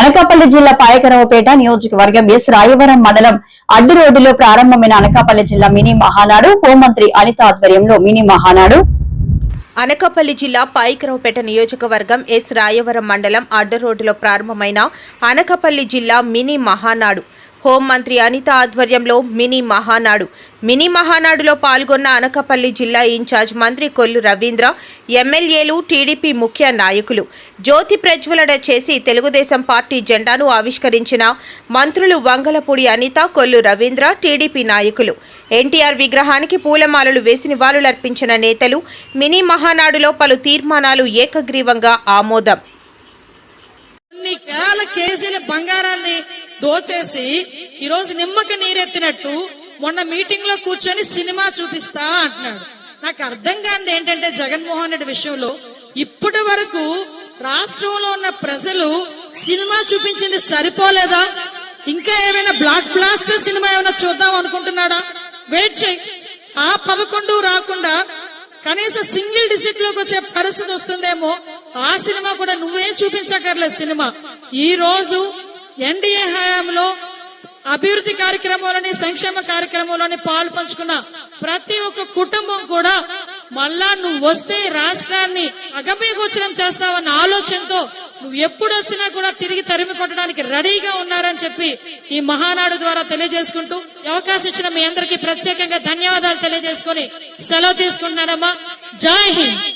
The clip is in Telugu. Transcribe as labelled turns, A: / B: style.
A: అనకాపల్లి జిల్లా పాయకరావుపేట నియోజకవర్గం ఎస్ రాయవరం మండలం అడ్డు రోడ్డులో ప్రారంభమైన అనకాపల్లి జిల్లా మినీ మహానాడు. హోంమంత్రి అనిత ఆధ్వర్యంలో మినీ మహానాడు.
B: అనకాపల్లి జిల్లా పాయికరావుపేట నియోజకవర్గం ఎస్ రాయవరం మండలం అడ్డ రోడ్డులో ప్రారంభమైన అనకాపల్లి జిల్లా మినీ మహానాడు. హోంమంత్రి అనిత ఆధ్వర్యంలో మినీ మహానాడు. మినీ మహానాడులో పాల్గొన్న అనకపల్లి జిల్లా ఇన్ఛార్జ్ మంత్రి కొల్లు రవీంద్ర ఎమ్మెల్యేలు టీడీపీ ముఖ్య నాయకులు. జ్యోతి ప్రజ్వలన చేసి తెలుగుదేశం పార్టీ జెండాను ఆవిష్కరించిన మంత్రులు వంగలపూడి అనిత కొల్లు రవీంద్ర టీడీపీ నాయకులు. ఎన్టీఆర్ విగ్రహానికి పూలమాలలు వేసి నివాళులర్పించిన నేతలు మినీ మహానాడులో పలు తీర్మానాలు ఏకగ్రీవంగా ఆమోదం.
C: కేజీల బంగారాన్ని దోచేసి ఈరోజు నిమ్మకి నీరెత్తినట్టు మొన్న మీటింగ్లో కూర్చొని సినిమా చూపిస్తా అంటున్నాడు. నాకు అర్థం కానిది ఏంటంటే జగన్మోహన్ రెడ్డి విషయంలో ఇప్పటి వరకు రాష్ట్రంలో ఉన్న ప్రజలు సినిమా చూపించింది సరిపోలేదా? ఇంకా ఏమైనా బ్లాక్ బ్లాస్టర్ సినిమా ఏమైనా చూద్దాం అనుకుంటున్నాడా? వెయిట్ చేయి. ఆ పదకొండు రాకుండా కనీసం సింగిల్ డిజిట్లోకి వచ్చే పరిస్థితి వస్తుందేమో. ఆ సినిమా కూడా నువ్వే చూపించక్కర్లేదు సినిమా. ఈ రోజు ఎన్డీఏ హయాంలో అభివృద్ధి కార్యక్రమంలోని సంక్షేమ కార్యక్రమంలోని పాలు పంచుకున్న ప్రతి ఒక్క కుటుంబం కూడా మళ్ళా నువ్వు వస్తే రాష్ట్రాన్ని అగమేగోచరం చేస్తావన్న ఆలోచనతో నువ్వు ఎప్పుడు వచ్చినా కూడా తిరిగి తరిమి కొట్టడానికి రెడీగా ఉన్నారని చెప్పి ఈ మహానాడు ద్వారా తెలియజేసుకుంటూ అవకాశం ఇచ్చిన మీ అందరికీ ప్రత్యేకంగా ధన్యవాదాలు తెలియజేసుకొని సెలవు తీసుకుంటున్నానమ్మా జై హింద్.